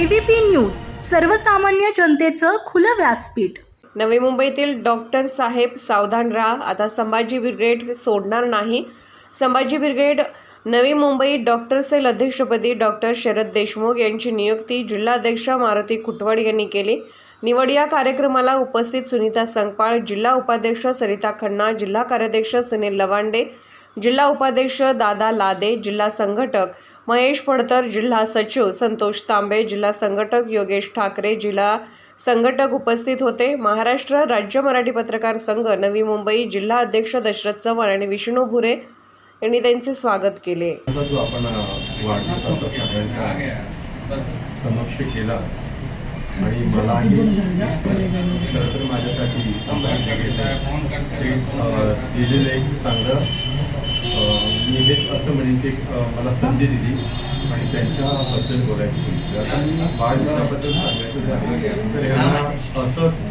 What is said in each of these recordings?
ABP news सर्वसामान्य जनतेचं खुलं व्यासपीठ. नवी मुंबईतील डॉक्टर साहेब सावधान राहा. आता संभाजी ब्रिगेड सोडणार नाही. Sambhaji brigade Navi Mumbai doctor cell अध्यक्षपदी डॉक्टर शरद देशमुख यांची नियुक्ती जिल्हाध्यक्ष मारुती कुटवड यांनी केली. निवड या कार्यक्रमाला उपस्थित सुनीता संकपाळ जिल्हा उपाध्यक्ष सरिता खन्ना जिल्हा कार्याध्यक्ष सुनील लवांडे जिल्हा उपाध्यक्ष दादा लादे जिल्हा संघटक महेश फडतर जिल्हा सचिव संतोष तांबे जिल्हा संघटक योगेश ठाकरे जिल्हा संघटक उपस्थित होते. महाराष्ट्र राज्य मराठी पत्रकार संघ नवी मुंबई जिल्हा अध्यक्ष दशरथ चव्हाण आणि विष्णू भुरे यांनी त्यांचे स्वागत केले. जो आपण समक्ष केला आणि मलाही खरं तर माझ्यासाठी दिलेलं एक चांगलं मी हेच असं म्हणेन की मला संधी दिली आणि त्यांच्याबद्दल बोलायची. संधी. सांगायचं झालं तर ह्यांना असंच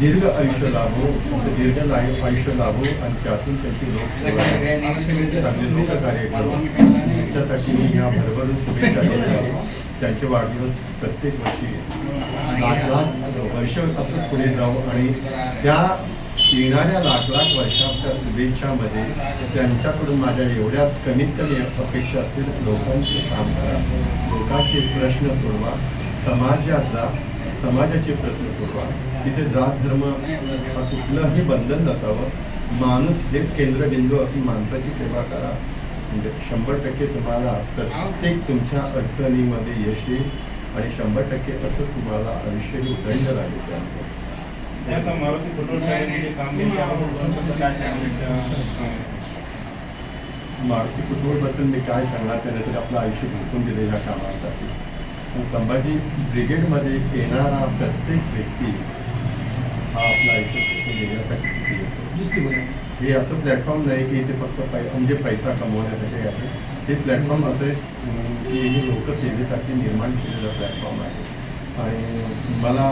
दीर्घ आयुष्य लाभो दीर्घ लाईफ आयुष्य लाभो आणि त्यातून त्यांची लोक चांगले लोककार्य करो. त्यांच्यासाठी मी ह्या भरभरून शुभेच्छा देत आहे. त्यांचे वाढदिवस प्रत्येक वर्षी वर्ष असंच पुढे जाऊ आणि त्या येणाऱ्या लाख लाख वर्षाच्या शुभेच्छामध्ये त्यांच्याकडून माझ्या एवढ्याच कमीत कमी अपेक्षा असतील लोकांचे काम करा. लोकांचे प्रश्न सोडवा. समाजाचा समाजाचे प्रश्न सोडवा. तिथे जात धर्म हा कुठलंही बंधन नसावं. माणूस हेच केंद्रबिंदू असून माणसाची सेवा करा. म्हणजे शंभर टक्के तुम्हाला प्रत्येक तुमच्या अडचणीमध्ये यश येईल आणि शंभर टक्के असंच तुम्हाला आयुष्यही उदंड राहील. त्यामध्ये आता मारुती कुटुंब जे काम केलं त्याबद्दल दोन शब्द काय सांगायचं. मारुती कुटुंबाबद्दल मी काय सांगणार त्याने तर आपलं आयुष्य झोकून दिले ह्या कामासाठी. पण संभाजी ब्रिगेडमध्ये येणारा प्रत्येक व्यक्ती हा आपलं आयुष्य झोकून देण्यासाठी हे असं प्लॅटफॉर्म नाही की इथे फक्त पै म्हणजे पैसा कमवण्यासाठी आहे. हे प्लॅटफॉर्म असं आहे की हे लोकसेवेसाठी निर्माण केलेलं प्लॅटफॉर्म आहे. आणि मला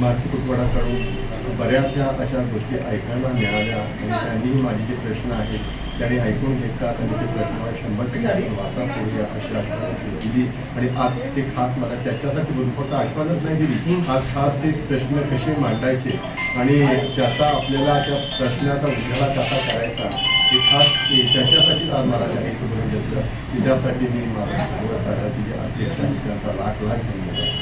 मारुती कुटवाडाकडून बऱ्याचशा अशा गोष्टी ऐकायला मिळाल्या आणि त्यांनीही माझे जे प्रश्न आहेत त्याने ऐकून घेतला. त्यांनी ते प्रश्न शंभर टक्के वाचा करूया अशी आश्वासन दिली. आणि आज ते खास मला त्याच्यासाठी बोलून फक्त आठवणच नाही दिली. आज खास ते प्रश्न कसे मांडायचे आणि त्याचा आपल्याला त्या प्रश्नाचा उद्याला कसा करायचा हे खास त्याच्यासाठी त्याच्यासाठीच आज मला त्यांनी इथं बोलून घेतलं. की त्यासाठी मी माझा सर्वसाधाची जे अध्यक्ष आहे त्यांचा लाख लाख धन्यवाद.